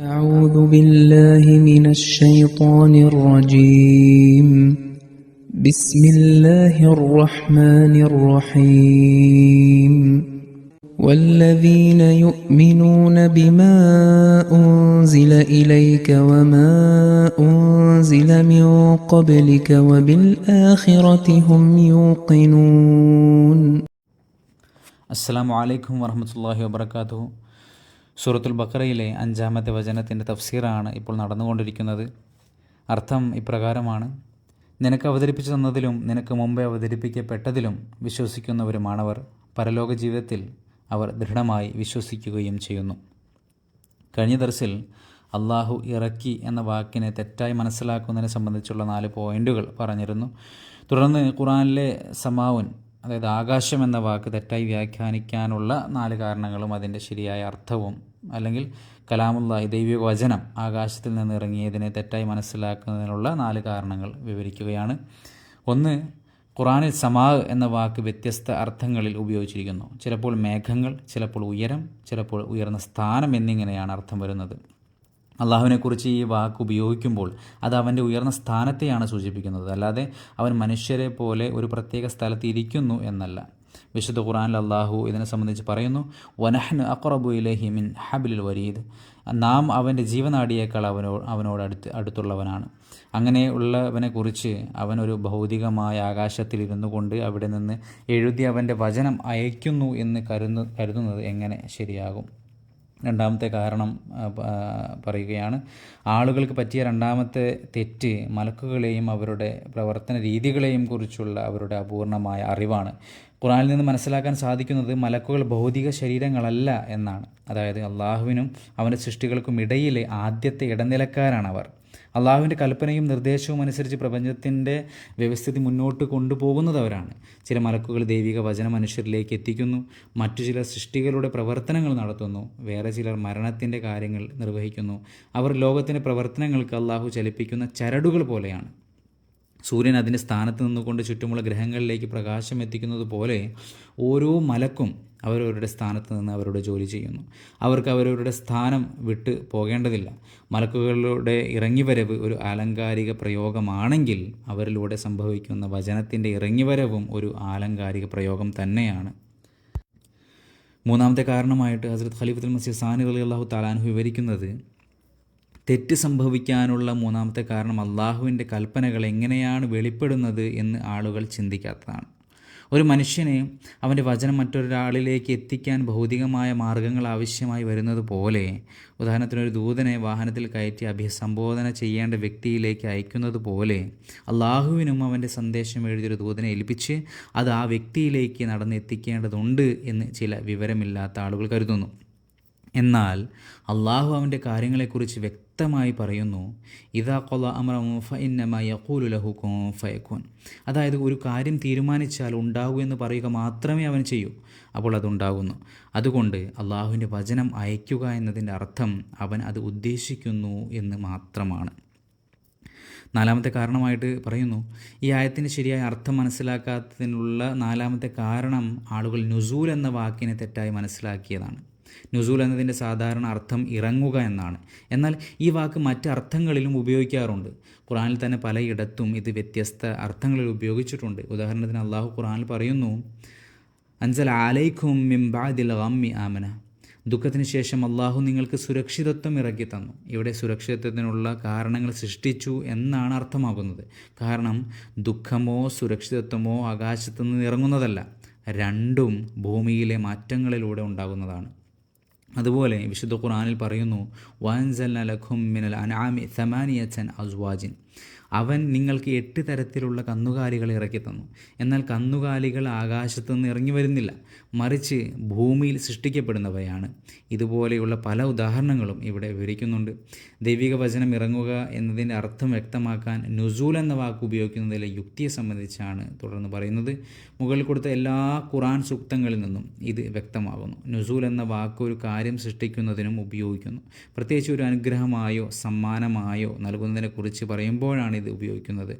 أعوذ بالله من الشيطان الرجيم. بسم الله الرحمن الرحيم. والذين يؤمنون بما أنزل إليك وما أنزل من قبلك وبالآخرة هم يوقنون. السلام عليكم ورحمة الله وبركاته. സൂറത്തുൽ ബക്കറയിലെ അഞ്ചാമത്തെ വചനത്തിന്റെ തഫ്സീറാണ് ഇപ്പോൾ നടന്നുകൊണ്ടിരിക്കുന്നത്. അർത്ഥം ഇപ്രകാരമാണ്. നിനക്ക് അവതരിപ്പിച്ചു തന്നതിലും നിനക്ക് മുമ്പേ അവതരിപ്പിക്കപ്പെട്ടതിലും വിശ്വസിക്കുന്നവരുമാണവർ. പരലോക ജീവിതത്തിൽ അവർ ദൃഢമായി വിശ്വസിക്കുകയും ചെയ്യുന്നു. കഴിഞ്ഞ ദർസിൽ അള്ളാഹു ഇറക്കി എന്ന വാക്കിനെ തെറ്റായി മനസ്സിലാക്കുന്നതിനെ സംബന്ധിച്ചുള്ള നാല് പോയിന്റുകൾ പറഞ്ഞിരുന്നു. തുടർന്ന് ഖുറാനിലെ സമാവുൻ അതായത് ആകാശം എന്ന വാക്ക് തെറ്റായി വ്യാഖ്യാനിക്കാനുള്ള നാല് കാരണങ്ങളും അതിന്റെ ശരിയായ അർത്ഥവും അല്ലെങ്കിൽ കലാമുല്ലായി ദൈവിക വചനം ആകാശത്തിൽ നിന്ന് ഇറങ്ങിയതിനെ തെറ്റായി മനസ്സിലാക്കുന്നതിനുള്ള നാല് കാരണങ്ങൾ വിവരിക്കുകയാണ്. ഒന്ന് ഖുറാനിൽ സമാ എന്ന വാക്ക് വ്യത്യസ്ത അർത്ഥങ്ങളിൽ ഉപയോഗിച്ചിരിക്കുന്നു. ചിലപ്പോൾ മേഘങ്ങൾ ചിലപ്പോൾ ഉയരം ചിലപ്പോൾ ഉയർന്ന സ്ഥാനം എന്നിങ്ങനെയാണ് അർത്ഥം വരുന്നത്. അള്ളാഹുവിനെക്കുറിച്ച് ഈ വാക്ക് ഉപയോഗിക്കുമ്പോൾ അത് അവന്റെ ഉയർന്ന സ്ഥാനത്തെയാണ് സൂചിപ്പിക്കുന്നത്. അല്ലാതെ അവൻ മനുഷ്യരെ പോലെ ഒരു പ്രത്യേക സ്ഥലത്ത് ഇരിക്കുന്നു എന്നല്ല. വിശുദ്ധ ഖുറാനിൽ അള്ളാഹു ഇതിനെ സംബന്ധിച്ച് പറയുന്നു വനഹ്നു അക്റബു ഇലഹി മിൻ ഹബിലുൽ വരീദ്. നാം അവന്റെ ജീവനാടിയേക്കാൾ അവനോ അവനോട് അടുത്ത് അടുത്തുള്ളവനാണ്. അങ്ങനെയുള്ളവനെക്കുറിച്ച് അവൻ ഒരു ഭൗതികമായ ആകാശത്തിൽ ഇരുന്നു കൊണ്ട് അവിടെ നിന്ന് എഴുതി അവന്റെ വചനം അയക്കുന്നു എന്ന് കരുന്നു കരുതുന്നത് എങ്ങനെ ശരിയാകും? രണ്ടാമത്തെ കാരണം പറയുകയാണ് ആളുകൾക്ക് പറ്റിയ രണ്ടാമത്തെ തെറ്റ് മലക്കുകളെയും അവരുടെ പ്രവർത്തന രീതികളെയും കുറിച്ചുള്ള അവരുടെ അപൂർണമായ അറിവാണ്. ഖുറാനിൽ നിന്ന് മനസ്സിലാക്കാൻ സാധിക്കുന്നത് മലക്കുകൾ ഭൗതിക ശരീരങ്ങളല്ല എന്നാണ്. അതായത് അള്ളാഹുവിനും അവന്റെ സൃഷ്ടികൾക്കും ഇടയിലെ ആദ്യത്തെ ഇടനിലക്കാരാണ് അവർ അള്ളാഹുവിന്റെ കൽപ്പനയും നിർദ്ദേശവും അനുസരിച്ച് പ്രപഞ്ചത്തിന്റെ വ്യവസ്ഥിതി മുന്നോട്ട് കൊണ്ടുപോകുന്നതവരാണ്. ചില മലക്കുകൾ ദൈവിക വചനം മനുഷ്യരിലേക്ക് എത്തിക്കുന്നു. മറ്റു ചില സൃഷ്ടികളുടെ പ്രവർത്തനങ്ങൾ നടത്തുന്നു. വേറെ ചിലർ മരണത്തിന്റെ കാര്യങ്ങൾ നിർവഹിക്കുന്നു. അവർ ലോകത്തിന്റെ പ്രവർത്തനങ്ങൾക്ക് അള്ളാഹു ചലിപ്പിക്കുന്ന ചരടുകൾ പോലെയാണ്. സൂര്യൻ അതിന്റെ സ്ഥാനത്ത് നിന്നുകൊണ്ട് ചുറ്റുമുള്ള ഗ്രഹങ്ങളിലേക്ക് പ്രകാശം എത്തിക്കുന്നത് പോലെ ഓരോ മലക്കും അവരവരുടെ സ്ഥാനത്ത് നിന്ന് അവരുടെ ജോലി ചെയ്യുന്നു. അവർക്ക് അവരവരുടെ സ്ഥാനം വിട്ട് പോകേണ്ടതില്ല. മലക്കുകളുടെ ഇറങ്ങിവരവ് ഒരു ആലങ്കാരിക പ്രയോഗമാണെങ്കിൽ അവരിലൂടെ സംഭവിക്കുന്ന വചനത്തിന്റെ ഇറങ്ങിവരവും ഒരു ആലങ്കാരിക പ്രയോഗം തന്നെയാണ്. മൂന്നാമത്തെ കാരണമായിട്ട് ഹസരത് ഖലീഫുൽ മസീദ് സാനി അലി അള്ളാഹു താലാൻഹു വിവരിക്കുന്നത് തെറ്റ് സംഭവിക്കാനുള്ള മൂന്നാമത്തെ കാരണം അള്ളാഹുവിന്റെ കൽപ്പനകൾ എങ്ങനെയാണ് വെളിപ്പെടുന്നത് എന്ന് ആളുകൾ ചിന്തിക്കാത്തതാണ്. ഒരു മനുഷ്യനെ അവന്റെ വചനം മറ്റൊരാളിലേക്ക് എത്തിക്കാൻ ഭൗതികമായ മാർഗങ്ങൾ ആവശ്യമായി വരുന്നത് പോലെ ഉദാഹരണത്തിന് ഒരു ദൂതനെ വാഹനത്തിൽ കയറ്റി അഭിസംബോധന ചെയ്യേണ്ട വ്യക്തിയിലേക്ക് അയക്കുന്നത് പോലെ അള്ളാഹുവിനും അവന്റെ സന്ദേശം എഴുതിയൊരു ദൂതനെ ഏൽപ്പിച്ച് അത് ആ വ്യക്തിയിലേക്ക് നടന്ന് എത്തിക്കേണ്ടതുണ്ട് എന്ന് ചില വിവരമില്ലാത്ത ആളുകൾ കരുതുന്നു. എന്നാൽ അള്ളാഹു അവന്റെ കാര്യങ്ങളെക്കുറിച്ച് വ്യക്തമായി പറയുന്നു ഇതാ കൊല അമറഫുലഹു ഫയഖുൻ. അതായത് ഒരു കാര്യം തീരുമാനിച്ചാൽ ഉണ്ടാകൂ എന്ന് പറയുക മാത്രമേ അവൻ ചെയ്യൂ അപ്പോൾ അതുണ്ടാകുന്നു അതുകൊണ്ട് അള്ളാഹുവിന്റെ വചനം അയക്കുക എന്നതിന്റെ അർത്ഥം അവൻ അത് ഉദ്ദേശിക്കുന്നു എന്ന് മാത്രമാണ്. നാലാമത്തെ കാരണമായിട്ട് പറയുന്നു ഈ ആയത്തിന്റെ ശരിയായ അർത്ഥം മനസ്സിലാക്കാത്തതിനുള്ള നാലാമത്തെ കാരണം ആളുകൾ നുസൂൽ എന്ന വാക്കിനെ തെറ്റായി മനസ്സിലാക്കിയതാണ്. നുസൂൽ എന്നതിന്റെ സാധാരണ അർത്ഥം ഇറങ്ങുക എന്നാണ്. എന്നാൽ ഈ വാക്ക് മറ്റ് അർത്ഥങ്ങളിലും ഉപയോഗിക്കാറുണ്ട്. ഖുറാനിൽ തന്നെ പലയിടത്തും ഇത് വ്യത്യസ്ത അർത്ഥങ്ങളിൽ ഉപയോഗിച്ചിട്ടുണ്ട്. ഉദാഹരണത്തിന് അള്ളാഹു ഖുറാനിൽ പറയുന്നു അൻസൽ ആലൈഖും മിംബാദിൽ ഗമ്മി ആമന. ദുഃഖത്തിന് ശേഷം അള്ളാഹു നിങ്ങൾക്ക് സുരക്ഷിതത്വം ഇറക്കി തന്നു. ഇവിടെ സുരക്ഷിതത്വത്തിനുള്ള കാരണങ്ങൾ സൃഷ്ടിച്ചു എന്നാണ് അർത്ഥമാകുന്നത്. കാരണം ദുഃഖമോ സുരക്ഷിതത്വമോ ആകാശത്തു നിന്ന് ഇറങ്ങുന്നതല്ല. രണ്ടും ഭൂമിയിലെ മാറ്റങ്ങളിലൂടെ ഉണ്ടാകുന്നതാണ്. അതുപോലെ വിശുദ്ധ ഖുറാനിൽ പറയുന്നു വാൻസൽ ലഖും മിനൽ അനാമി സമാനിയച്ചൻ അസ്വാജിൻ. അവൻ നിങ്ങൾക്ക് എട്ട് തരത്തിലുള്ള കന്നുകാലികളെ ഇറക്കി തന്നു. എന്നാൽ കന്നുകാലികൾ ആകാശത്തു നിന്ന് ഇറങ്ങി വരുന്നില്ല. മറിച്ച് ഭൂമിയിൽ സൃഷ്ടിക്കപ്പെടുന്നവയാണ്. ഇതുപോലെയുള്ള പല ഉദാഹരണങ്ങളും ഇവിടെ വിവരിക്കുന്നുണ്ട്. ദൈവിക വചനം ഇറങ്ങുക എന്നതിന്റെ അർത്ഥം വ്യക്തമാക്കാൻ നുസൂൽ എന്ന വാക്ക് ഉപയോഗിക്കുന്നതിലെ യുക്തിയെ സംബന്ധിച്ചാണ് തുടർന്ന് പറയുന്നത്. മുകളിൽ കൊടുത്ത എല്ലാ ഖുറാൻ സൂക്തങ്ങളിൽ നിന്നും ഇത് വ്യക്തമാകുന്നു. നുസൂൽ എന്ന വാക്ക് ഒരു കാര്യം സൃഷ്ടിക്കുന്നതിനും ഉപയോഗിക്കുന്നു. പ്രത്യേകിച്ച് ഒരു അനുഗ്രഹമായോ സമ്മാനമായോ നൽകുന്നതിനെക്കുറിച്ച് പറയുമ്പോഴാണ് ഇത് ഉപയോഗിക്കുന്നത്?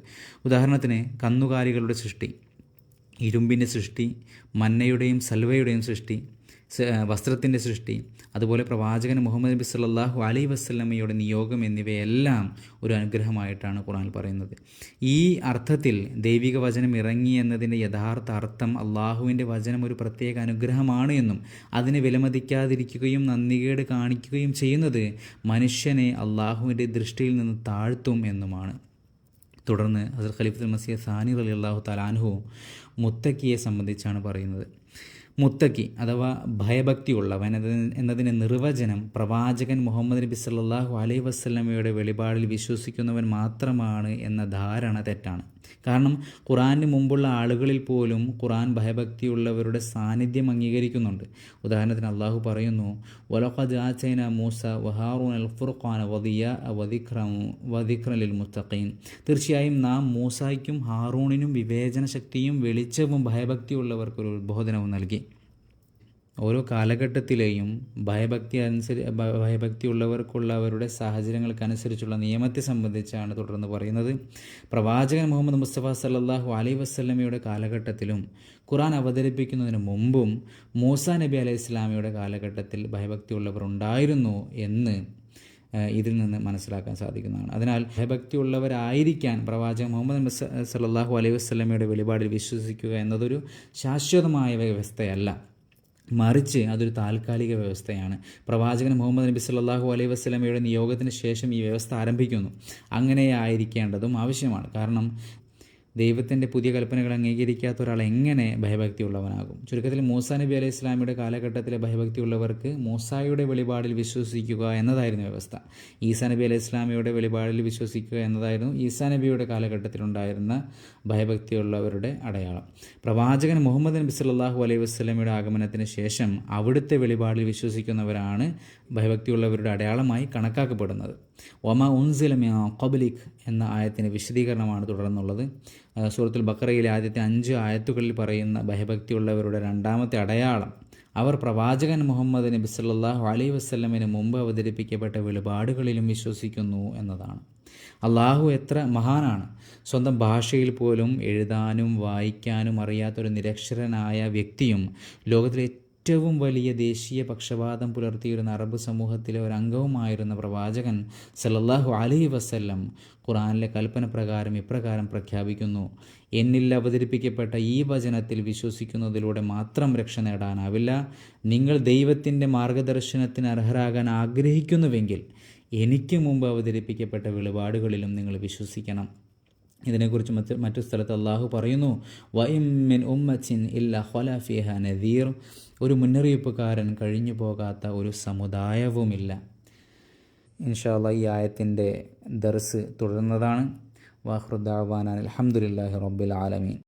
ഉദാഹരണത്തിന് കന്നുകാലികളുടെ സൃഷ്ടി ഇരുമ്പിന്റെ സൃഷ്ടി മന്നയുടെയും സൽവയുടെയും സൃഷ്ടി വസ്ത്രത്തിന്റെ സൃഷ്ടി അതുപോലെ പ്രവാചകൻ മുഹമ്മദ് നബി സല്ലാഹു അലൈ വസ്ലമയുടെ നിയോഗം എന്നിവയെല്ലാം ഒരു അനുഗ്രഹമായിട്ടാണ് ഖുറാൻ പറയുന്നത്. ഈ അർത്ഥത്തിൽ ദൈവിക വചനം ഇറങ്ങി എന്നതിന്റെ യഥാർത്ഥ അർത്ഥം അള്ളാഹുവിന്റെ വചനം ഒരു പ്രത്യേക അനുഗ്രഹമാണ് എന്നും അതിനെ വിലമതിക്കാതിരിക്കുകയും നന്ദികേട് കാണിക്കുകയും ചെയ്യുന്നത് മനുഷ്യനെ അള്ളാഹുവിന്റെ ദൃഷ്ടിയിൽ നിന്ന് താഴ്ത്തും എന്നുമാണ്. തുടർന്ന് ഹസർ ഖലീഫുൽ മസീദ് സാനി അലി അള്ളാഹു തലാൻഹു മുത്തക്കിയെ സംബന്ധിച്ചാണ് പറയുന്നത്. മുത്തക്കി അഥവാ ഭയഭക്തിയുള്ളവൻ എന്നതിന്റെ നിർവചനം പ്രവാചകൻ മുഹമ്മദ് നബി സല്ലാഹു അലൈഹി വസ്ലമയുടെ വെളിപാടിൽ വിശ്വസിക്കുന്നവൻ മാത്രമാണ് എന്ന ധാരണ തെറ്റാണ്. കാരണം ഖുറാന് മുമ്പുള്ള ആളുകളിൽ പോലും ഖുറാൻ ഭയഭക്തിയുള്ളവരുടെ സാന്നിധ്യം അംഗീകരിക്കുന്നുണ്ട്. ഉദാഹരണത്തിന് അള്ളാഹു പറയുന്നു വലഖജാച്ചൈന മൂസ വഹാറൂൻ അൽ ഫുർഖാൻ വദിയ വദിഖ്രം വദിഖ്രലിൽ മുത്തഖീൻ. തീർച്ചയായും നാം മൂസായ്ക്കും ഹാറൂണിനും വിവേചന ശക്തിയും വെളിച്ചവും ഭയഭക്തിയുള്ളവർക്കൊരു ഉദ്ബോധനവും നൽകി. ഓരോ കാലഘട്ടത്തിലെയും ഭയഭക്തി അനുസരി ഭയഭക്തി ഉള്ളവർക്കുള്ള അവരുടെ സാഹചര്യങ്ങൾക്കനുസരിച്ചുള്ള നിയമത്തെ സംബന്ധിച്ചാണ് തുടർന്ന് പറയുന്നത്. പ്രവാചകൻ മുഹമ്മദ് മുസ്തഫ സല്ലാഹു അലൈ വസ്ലമയുടെ കാലഘട്ടത്തിലും ഖുറാൻ അവതരിപ്പിക്കുന്നതിന് മുമ്പും മൂസ നബി അലൈഹി ഇസ്ലാമിയുടെ കാലഘട്ടത്തിൽ ഭയഭക്തി ഉള്ളവർ ഉണ്ടായിരുന്നു എന്ന് ഇതിൽ നിന്ന് മനസ്സിലാക്കാൻ സാധിക്കുന്നതാണ്. അതിനാൽ ഭയഭക്തി ഭയഭക്തിയുള്ളവരായിരിക്കാൻ പ്രവാചകൻ മുഹമ്മദ് സല്ലാഹു അലൈഹി വസ്ലമയുടെ വെളിപാടിൽ വിശ്വസിക്കുക എന്നതൊരു ശാശ്വതമായ വ്യവസ്ഥയല്ല. മറിച്ച് അതൊരു താൽക്കാലിക വ്യവസ്ഥയാണ്. പ്രവാചകൻ മുഹമ്മദ് നബി സല്ലാഹു അലൈഹി വസ്ലമയുടെ നിയോഗത്തിന് ശേഷം ഈ വ്യവസ്ഥ ആരംഭിക്കുന്നു. അങ്ങനെ ആയിരിക്കേണ്ടതും ആവശ്യമാണ്. കാരണം ദൈവത്തിന്റെ പുതിയ കൽപ്പനകൾ അംഗീകരിക്കാത്ത ഒരാൾ എങ്ങനെ ഭയഭക്തി ഉള്ളവനാകും ചുരുക്കത്തിൽ മൂസ നബി അലൈഹി ഇസ്ലാമിയുടെ കാലഘട്ടത്തിലെ ഭയഭക്തി ഉള്ളവർക്ക് മൂസായുടെ വെളിപാടിൽ വിശ്വസിക്കുക എന്നതായിരുന്നു വ്യവസ്ഥ. ഈസാ നബി അലൈഹി ഇസ്ലാമിയുടെ വെളിപാടിൽ വിശ്വസിക്കുക എന്നതായിരുന്നു ഈസാ നബിയുടെ കാലഘട്ടത്തിലുണ്ടായിരുന്ന ഭയഭക്തിയുള്ളവരുടെ അടയാളം. പ്രവാചകൻ മുഹമ്മദ് നബി സല്ലാഹു അലൈഹി വസ്ലമിയുടെ ആഗമനത്തിന് ശേഷം അവിടുത്തെ വെളിപാടിൽ വിശ്വസിക്കുന്നവരാണ് ഭയഭക്തിയുള്ളവരുടെ അടയാളമായി കണക്കാക്കപ്പെടുന്നത്. ഒമ ഉൻസിലമിയ കൊബലിഖ് എന്ന ആയത്തിന്റെ വിശദീകരണമാണ് തുടർന്നുള്ളത്. സൂറത്തുൽ ബക്കറയിലെ ആദ്യത്തെ അഞ്ച് ആയത്തുകളിൽ പറയുന്ന ഭയഭക്തിയുള്ളവരുടെ രണ്ടാമത്തെ അടയാളം അവർ പ്രവാചകൻ മുഹമ്മദ് നബി സല്ലാഹു അലൈ വസ്ലമിന് മുമ്പ് അവതരിപ്പിക്കപ്പെട്ട വെളിപാടുകളിലും വിശ്വസിക്കുന്നു എന്നതാണ്. അള്ളാഹു എത്ര മഹാനാണ്. സ്വന്തം ഭാഷയിൽ പോലും എഴുതാനും വായിക്കാനും അറിയാത്തൊരു നിരക്ഷരനായ വ്യക്തിയും ലോകത്തിലെ ഏറ്റവും വലിയ ദേശീയ പക്ഷപാതം പുലർത്തിയിരുന്ന അറബ് സമൂഹത്തിലെ ഒരു അംഗവുമായിരുന്ന പ്രവാചകൻ സല്ലല്ലാഹു അലൈഹി വസല്ലം ഖുറാനിലെ കൽപ്പന പ്രകാരം ഇപ്രകാരം പ്രഖ്യാപിക്കുന്നു. എന്നിൽ അവതരിപ്പിക്കപ്പെട്ട ഈ വചനത്തിൽ വിശ്വസിക്കുന്നതിലൂടെ മാത്രം രക്ഷ നേടാനാവില്ല. നിങ്ങൾ ദൈവത്തിന്റെ മാർഗദർശനത്തിന് അർഹരാകാൻ ആഗ്രഹിക്കുന്നുവെങ്കിൽ എനിക്ക് മുമ്പ് അവതരിപ്പിക്കപ്പെട്ട വെളിപാടുകളിലും നിങ്ങൾ വിശ്വസിക്കണം. ഇതിനെക്കുറിച്ച് മറ്റ് മറ്റു സ്ഥലത്ത് അള്ളാഹു പറയുന്നു വൈമിൻ ഉമ്മച്ചിൻ ഇല്ല ഹൊലഫിഹ നദീർ. ഒരു മുന്നറിയിപ്പുകാരൻ കഴിഞ്ഞു പോകാത്ത ഒരു സമുദായവുമില്ല. ഇൻഷാല്ല ഈ ആയത്തിന്റെ ദർസ് തുടരുന്നതാണ്. വാഹൃദാവാനാൻ അലഹമുല്ലാഹി റബ്ബിൽ ആലമീൻ.